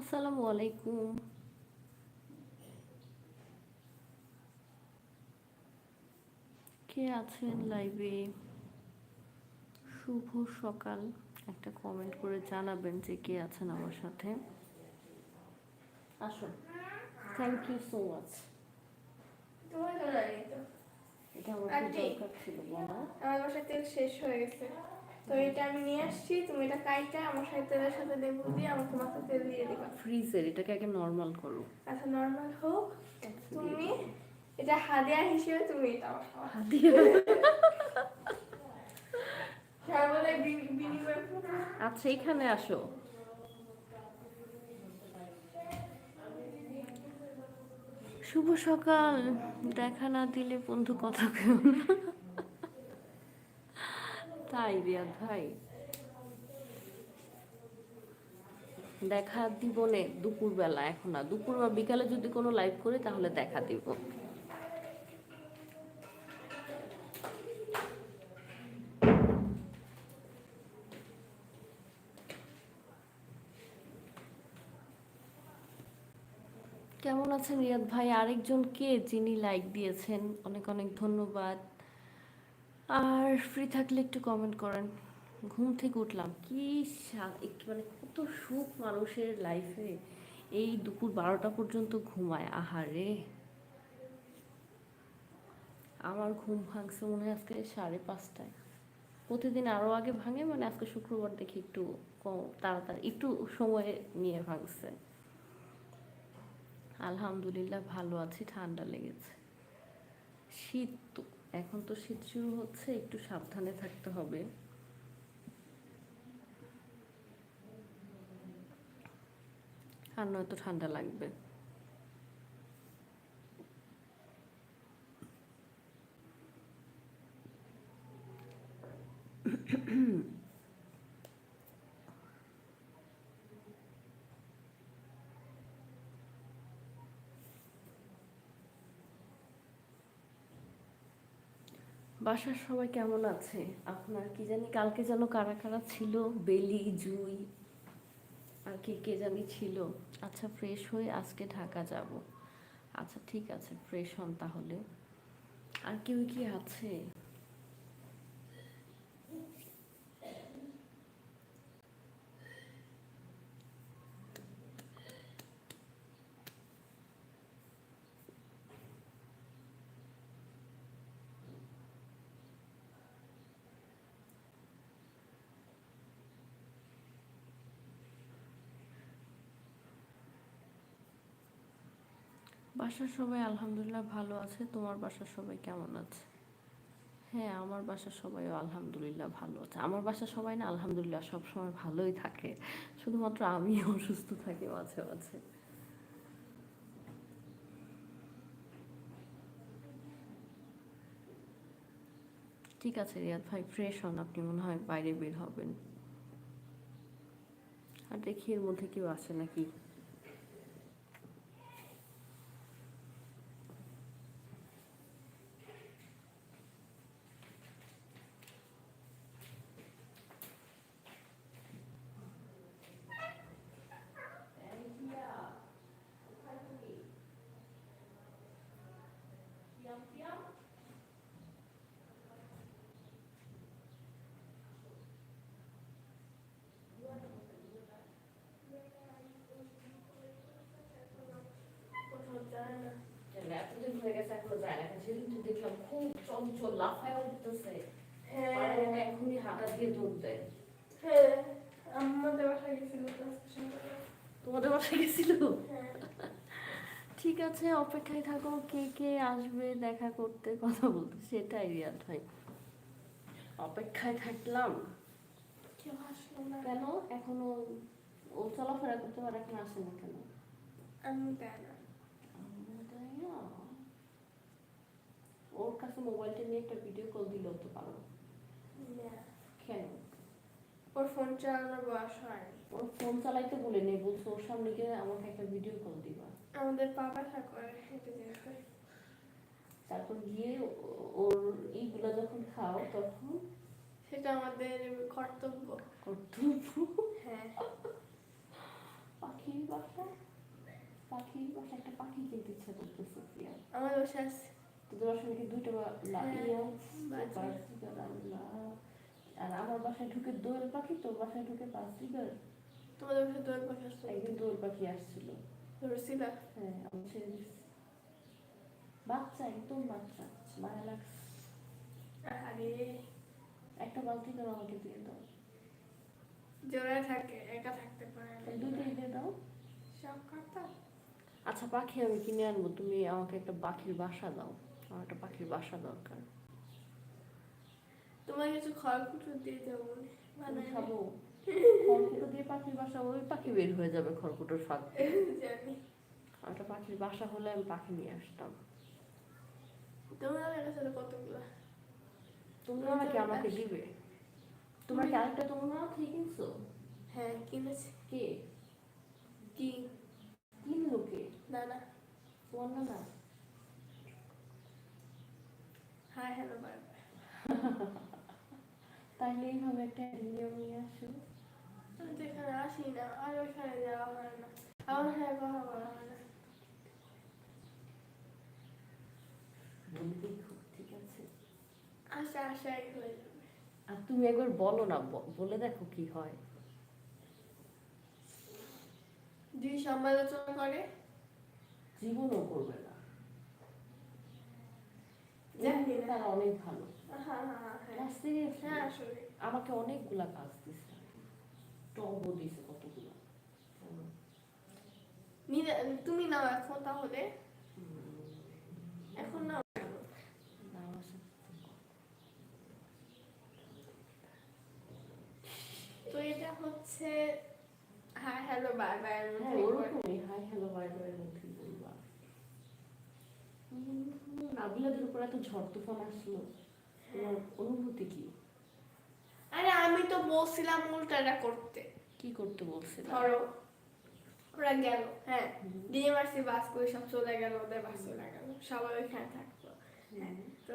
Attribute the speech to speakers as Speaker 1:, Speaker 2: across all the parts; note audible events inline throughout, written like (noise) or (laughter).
Speaker 1: আসসালামু আলাইকুম। কে আছেন লাইভে শুভ সকাল। একটা কমেন্ট করে জানাবেন যে কে আছেন আমার সাথে। আসুন। থ্যাংক ইউ সো মাচ এটা আমার দরকার ছিল
Speaker 2: আমার বাসায় তেল শেষ হয়ে গেছে। তো এটা আমি নিয়ে আসছি তুমি এটা কাইটা আমার সাথে তেলের সাথে লেবু দিয়ে আমাকে মাথা তেল দিয়ে দিবা।
Speaker 1: ফ্রিজের এটাকে আগে নর্মাল করো।
Speaker 2: আচ্ছা নর্মাল হোক। তুমি এটা হাদিয়া হিসেবে তুমি এটা
Speaker 1: হাদিয়া। আচ্ছা এখানে আসো। শুভ সকাল। দেখা না দিলে বন্ধু কথা কেউ না। তাই রিয়াদ ভাই। দেখা দিব নে দুপুর বেলা এখন না দুপুর বা বিকালে যদি কোনো লাইভ করি, তাহলে দেখা দিব। কেমন আছেন রিয়াদ ভাই? আরেকজন কে যিনি লাইক দিয়েছেন? অনেক অনেক ধন্যবাদ। আর ফ্রি থাকলে একটু কমেন্ট করেন। ঘুম থেকে উঠলাম। কি মানে কত সুখ মানুষের লাইফে এই দুপুর বারোটা পর্যন্ত ঘুমায়। আহারে। আমার ঘুম ভাঙছে মনে হয় আজকে সাড়ে পাঁচটায়। প্রতিদিন আরও আগে ভাঙে মানে আজকে শুক্রবার দেখি একটু কম, তাড়াতাড়ি, একটু সময় নিয়ে ভাঙছে। আলহামদুলিল্লাহ ভালো আছি, ঠান্ডা লেগেছে। শীত তো এখন তো শীত শুরু হচ্ছে একটু সাবধানে থাকতে হবে। আর নয়তো ঠান্ডা লাগবে। বাসার সবাই কেমন আছে? আপনার কি জানি কালকে যেন কারা কারা ছিল? বেলি, জুই, আর কে কে জানি ছিল? আচ্ছা ফ্রেশ হয়ে আজকে ঢাকা যাব। আচ্ছা ঠিক আছে ফ্রেশ হন তাহলে। আর কেউ কি আছে? বাসার সবাই আলহামদুলিল্লাহ ভালো আছে। তোমার বাসার সবাই কেমন আছে? হ্যাঁ আমার বাসার সবাইও আলহামদুলিল্লাহ ভালো আছে। আমার বাসার সবাই না আলহামদুলিল্লাহ সব সময় ভালোই থাকে। শুধুমাত্র আমি অসুস্থ থাকি মাঝে মাঝে। ঠিক আছে রিয়াদ ভাই ফ্রেশ হন আপনি, মনে হয় বাইরে বের হবেন। আর দেখি এর মধ্যে কেউ আছে নাকি
Speaker 2: কোথাও যায় না।
Speaker 1: এতদিন হয়ে গেছে এখনও যায় না সেদিন তো দেখলাম খুব চঞ্চল
Speaker 2: হ্যাঁ।
Speaker 1: এখনই হাঁটা দিয়ে দৌড় দেয়
Speaker 2: হ্যাঁ আমাদের বাসায় গেছিল।
Speaker 1: তোমাদের বাসায় গেছিল?
Speaker 2: হ্যাঁ।
Speaker 1: ঠিক আছে অপেক্ষায় থাকো কে কে আসবে দেখা করতে কথা বলতে সেটাই রিয়াদ ভাই। অপেক্ষায় থাকলাম। কেন? এখনও ও চলাফেরা করতে পারে এখন আসে না কেন?
Speaker 2: আমি
Speaker 1: তাই না? ওর কাছে মোবাইলটা নিয়ে একটা ভিডিও কল দিলেও তো পারো। কেন?
Speaker 2: ওর ফোন চালানোর বয়স হয়নি।
Speaker 1: ওর ফোন চালাইতে বলে নেই বলছো ওর সামনে গিয়ে আমাকে একটা ভিডিও কল দিবা।
Speaker 2: আমাদের পাপা করে
Speaker 1: তারপর গিয়ে ওর এইগুলো যখন খাও তখন?
Speaker 2: সেটা আমাদের কর্তব্য।
Speaker 1: কর্তব্য?
Speaker 2: হ্যাঁ।
Speaker 1: পাখির বাসা? পাখির বাসা একটা পাখি কিনতে ইচ্ছা করতেছে
Speaker 2: আমার বসে আছে।
Speaker 1: বাসায়
Speaker 2: হ্যাঁ,
Speaker 1: ইয়া আর আমার বাসায় ঢুকে দোয়েল পাখি তোর বাসায় ঢুকে বাজিগার
Speaker 2: তোমাদের বসে দোয়ার পাশে আসছে?
Speaker 1: একদিন দোয়েল পাখি আসছিল।
Speaker 2: ধরছিল
Speaker 1: হ্যাঁ আমি বাচ্চা একদম বাচ্চা মায়া লাগছে।
Speaker 2: আরে
Speaker 1: একটা বালতি করে আমাকে দিয়ে দাও।
Speaker 2: জোড়ায় থাকে একা থাকতে পারে
Speaker 1: তাহলে দিয়ে দাও।
Speaker 2: সব কথা।
Speaker 1: আচ্ছা পাখি আমি কিনে আনব তুমি আমাকে একটা পাখির বাসা দাও। আমার একটা পাখির বাসা দরকার।
Speaker 2: তোমার কিছু খড়কুটো দিয়ে দেবো
Speaker 1: খাব খড়কুটো দিয়ে পাখির বাসা ওই পাখি বের হয়ে যাবে খড়কুটোর ফাঁক একটা পাখির বাসা হলে আমি পাখি নিয়ে আসতাম।
Speaker 2: তোমার কাছে কতগুলো?
Speaker 1: তোমরা নাকি আমাকে দিবে। তোমার কি আরেকটা তোমরা ঠিক কিনছো?
Speaker 2: হ্যাঁ কিনেছি।
Speaker 1: কে?
Speaker 2: কি?
Speaker 1: কিনলো কে
Speaker 2: না না।
Speaker 1: তোমার না
Speaker 2: হাই হ্যালো বারবার (laughs)
Speaker 1: তাইলে এইভাবে একটা অ্যাডমিনিয়াম নিয়ে আসো।
Speaker 2: আমি তো এখানে আসি না আর ওইখানে যাওয়া হয় না। আমার সাথে কথা বলা হয় না।
Speaker 1: বলতেই খুব ঠিক আছে।
Speaker 2: আশা আশাই হয়ে যাবে।
Speaker 1: আর তুমি একবার বলো না ব- বলে দেখো কি হয়।
Speaker 2: যদি সমালোচনা করে?
Speaker 1: জীবনও করবে না
Speaker 2: জানি না।
Speaker 1: তারা অনেক ভালো।
Speaker 2: হ্যাঁ হ্যাঁ হ্যাঁ
Speaker 1: আমাকে অনেকগুলা কাজ দিছে। টবও দিছে কতগুলা।
Speaker 2: তুমি নাও এখন তাহলে। এখন নাও।
Speaker 1: তো
Speaker 2: এটা হচ্ছে হাই হ্যালো বাই বাই
Speaker 1: হ্যাঁ ওরকমই হাই হ্যালো বাই বাই বলবা উম, নাবিলাদের উপর এত ঝড় তুফান আসলো? তোমার অনুভূতি কি?
Speaker 2: আরে আমি তো বলছিলাম উল্টাটা করতে।
Speaker 1: কি করতে বলছিল?
Speaker 2: ধরো ওরা গেল হ্যাঁ ডিএমআরসি বাস করে সব চলে গেল ওদের বাস চলে গেল সবাই ওইখানে হ্যাঁ তো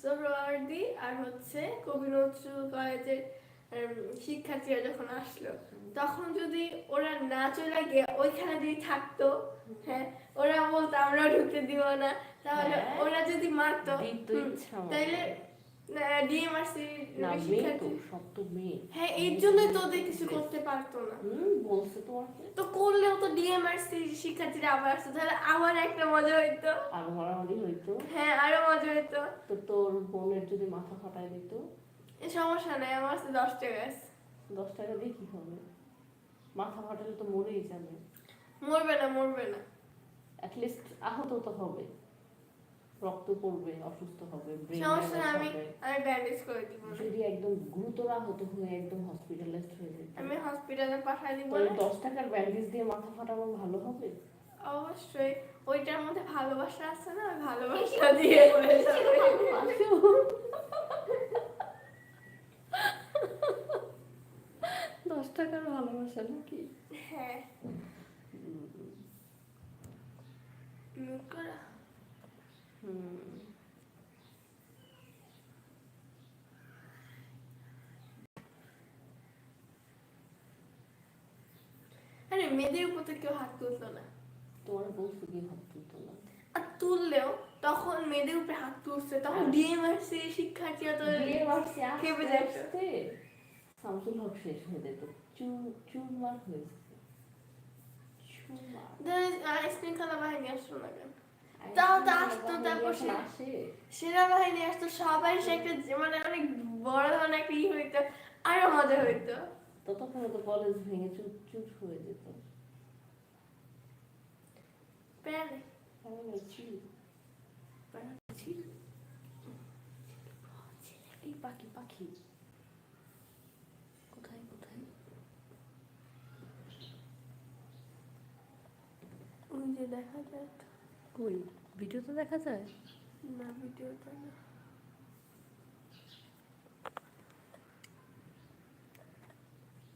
Speaker 2: সোহরাওয়ার্দী আর হচ্ছে কবি নজরুল কলেজের শিক্ষার্থীরা যখন আসলো তখন যদি ওরা না চলে গিয়ে ওইখানে যদি থাকতো হ্যাঁ ওরা বলতো আমরা ঢুকতে দিব না। তাহলে
Speaker 1: হ্যাঁ।
Speaker 2: ওরা যদি মারতো
Speaker 1: দিত
Speaker 2: হুম,
Speaker 1: ইচ্ছা মতো।
Speaker 2: তাইলে ডিএমআরসি
Speaker 1: না মেয়ে তো
Speaker 2: শিক্ষার্থী
Speaker 1: সব তো মেয়ে।
Speaker 2: হ্যাঁ এর জন্যই তো ওদের কিছু করতে পারতো না। তো করলেও তো ডিএমআরসি শিক্ষার্থীরা আবার আসতো তাহলে আবার একটা মজা হইতো।
Speaker 1: আর মারামারি হইতো।
Speaker 2: হ্যাঁ আরও মজা হইতো।
Speaker 1: তো তোর বোনের যদি মাথা ফাটাই দিত?
Speaker 2: সমস্যা নাই আমার কাছে দশ টাকা আছে।
Speaker 1: দশ টাকা দিয়ে কি হবে? মাথা ফাটালে তো মরেই যাবে।
Speaker 2: মরবে না মরবে না।
Speaker 1: অ্যাটলিস্ট আহত তো হবে। রক্ত পড়বে অসুস্থ হবে
Speaker 2: সমস্যা আমি আমি ব্যান্ডেজ করে দিব।
Speaker 1: যদি একদম গুরুতর আহত হয়ে একদম হসপিটালাইজড হয়ে যেত
Speaker 2: আমি হসপিটালে পাঠাই দিব
Speaker 1: দশ টাকার ব্যান্ডেজ দিয়ে মাথা ফাটানো ভালো হবে?
Speaker 2: অবশ্যই। ওইটার মধ্যে ভালোবাসা আছে না ভালোবাসা দিয়ে হয়ে
Speaker 1: টাকার ভালোবাসা নাকি?
Speaker 2: হ্যাঁ। আরে মেয়েদের উপর তো কেউ হাত তুলতো না।
Speaker 1: তোমার বলছো কি হাত তুলতো না।
Speaker 2: আর তুললেও তখন মেয়েদের উপরে হাত তুলছে তখন
Speaker 1: হ্যাঁ।
Speaker 2: ডিএমআরসি শিক্ষার্থীরা তো খেপে।
Speaker 1: আস্তে শামসুল হক শেষ হয়ে যেত চুর চুরমার
Speaker 2: বাহিনী আসলো না কেন তাও তো আসতো, তারপর সেনাবাহিনী সবাই সে একটা মানে অনেক বড় ধরনের একটা ই হইতো আরও মজা হইতো।
Speaker 1: ততক্ষণ তো কলেজ ভেঙে চুর চুর হয়ে যেত। আমি চিল এই পাখি পাখি কোথায় কোথায়
Speaker 2: ওই যে দেখা যায় তো।
Speaker 1: কই ভিডিওতে দেখা যায়?
Speaker 2: না ভিডিওটা না।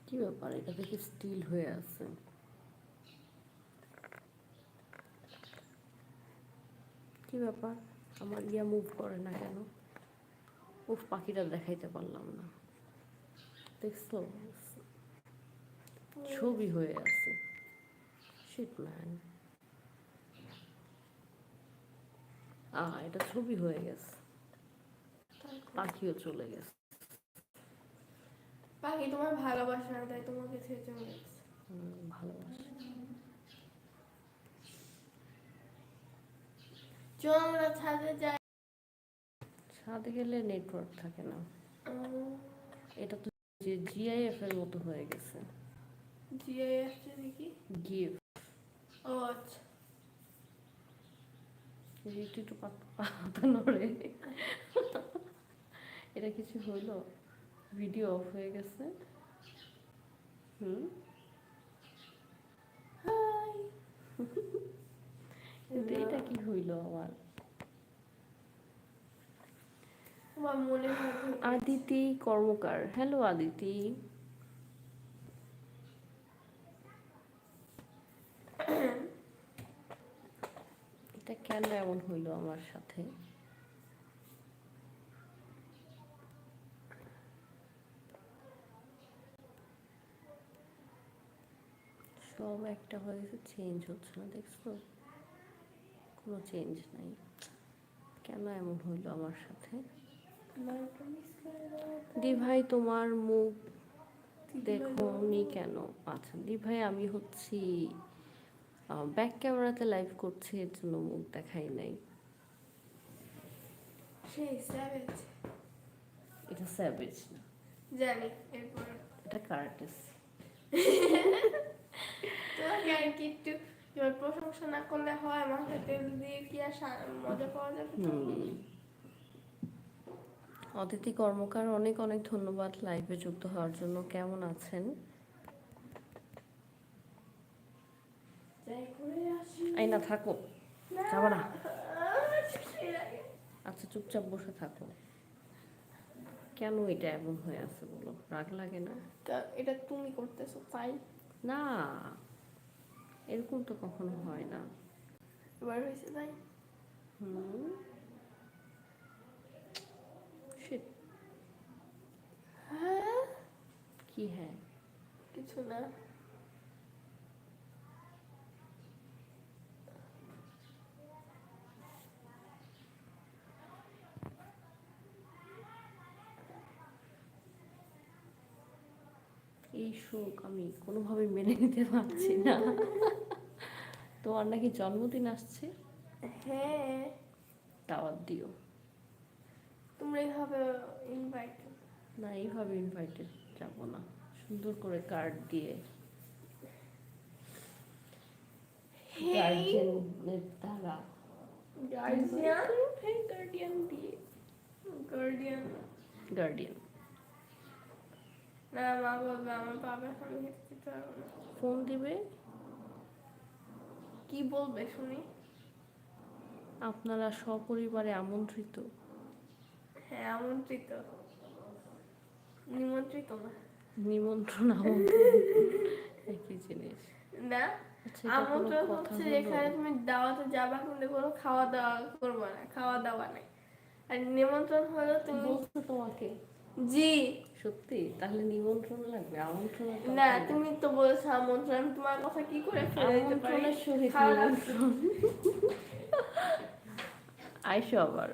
Speaker 1: কি ব্যাপার? এটা দেখে স্টিল হয়ে আছে। কি ব্যাপার? আমার ইয়া মুভ করে না কেন? উফ পাখিটা দেখাইতে পারলাম না। দেখছ? ছবি হয়ে আছে। শিট ম্যান আহ এটা ছবি হয়ে গেছে। পাখিও চলে গেছে।
Speaker 2: বাকি তোমার ভালোবাসা তাই তোমাকে ছেড়ে চলে গেছে।
Speaker 1: ভালোবাসি।
Speaker 2: চলো আমরা ছাদে যাই।
Speaker 1: ছাদে গেলে নেটওয়ার্ক থাকে না। এটা তো যে জিআইএফ এর মতো হয়ে গেছে।
Speaker 2: জিআই আসছে দেখি।
Speaker 1: গিফট
Speaker 2: ও আচ্ছা।
Speaker 1: একটু একটু পাত- নড়ে এটা কিছু হইল ভিডিও অফ হয়ে গেছে। হুম? এটা কি হইল আমার?
Speaker 2: মনে
Speaker 1: আদিতি কর্মকার। হ্যালো আদিতি। এটা কেন এমন হইল আমার সাথে? সব একটা হয়ে গেছে চেঞ্জ হচ্ছে না দেখছ? কোনো চেঞ্জ নাই। কেন এমন হইল আমার সাথে?
Speaker 2: আমাকে মিস করে দাও
Speaker 1: দি ভাই তোমার মুখ দেখো নি কেন? আচ্ছা দি ভাই আমি হচ্ছি ব্যাক ক্যামেরাতে লাইভ করছে এর জন্য মুখ দেখাই নাই। এটা স্যাভেজ না।
Speaker 2: জানি এরপর।
Speaker 1: এটা কার্টেস
Speaker 2: তোমাকে আর কি একটু প্রশংসা না করলে হয় মাথায় তেল দিয়ে কি আর মজা পাওয়া যাবে
Speaker 1: অদিতি কর্মকার অনেক অনেক ধন্যবাদ লাইভে যুক্ত হওয়ার জন্য। কেমন আছেন
Speaker 2: যাই করে আসি
Speaker 1: এই না থাকো। যাব না। আচ্ছা চুপচাপ বসে থাকো। কেন এটা এমন হয়ে আছে বলো? রাগ লাগে না?
Speaker 2: এটা তুমি করতেছো তাই?
Speaker 1: না এরকম তো কখনো হয় না।
Speaker 2: এবার হয়েছে তাই?
Speaker 1: হুম।
Speaker 2: হ্যাঁ?
Speaker 1: কি হ্যাঁ?
Speaker 2: কিছু না।
Speaker 1: শোক আমি কোনোভাবে মেনে নিতে পারছি না। তোমার নাকি জন্মদিন আসছে?
Speaker 2: হ্যাঁ।
Speaker 1: দাওয়াত দিও।
Speaker 2: তোমরা এইভাবে ইনভাইট
Speaker 1: না এইভাবে ইনভাইটেড যাব না। সুন্দর করে কার্ড দিয়ে। গার্জেনের দ্বারা।
Speaker 2: গার্ডিয়ান দিয়ে। গার্ডিয়ান
Speaker 1: গার্ডিয়ান
Speaker 2: না মা বলবে আমার বাবা হেঁটে যেতে পারব না।
Speaker 1: ফোন দিবে?
Speaker 2: কি বলবে শুনি?
Speaker 1: আপনারা সপরিবারে আমন্ত্রিত।
Speaker 2: হ্যাঁ আমন্ত্রিত। নিমন্ত্রিত না।
Speaker 1: নিমন্ত্রণ (laughs) আমন্ত্রণ। একই জিনিস।
Speaker 2: না
Speaker 1: আচ্ছা
Speaker 2: আমন্ত্রণ হচ্ছে যেখানে তুমি দাওয়াতে যাবা কিন্তু কোনো খাওয়া দাওয়া করব না খাওয়া দাওয়া নাই। আর নিমন্ত্রণ হলো তুমি
Speaker 1: বলছো তোমাকে।
Speaker 2: জি।
Speaker 1: সত্যি? তাহলে নিমন্ত্রণ লাগবে আমন্ত্রণ
Speaker 2: না তুমি তো বলেছ আমন্ত্রণ আমি তোমার কথা কি করে
Speaker 1: আমন্ত্রণের সহিত নিমন্ত্রণ। আইসো আবার।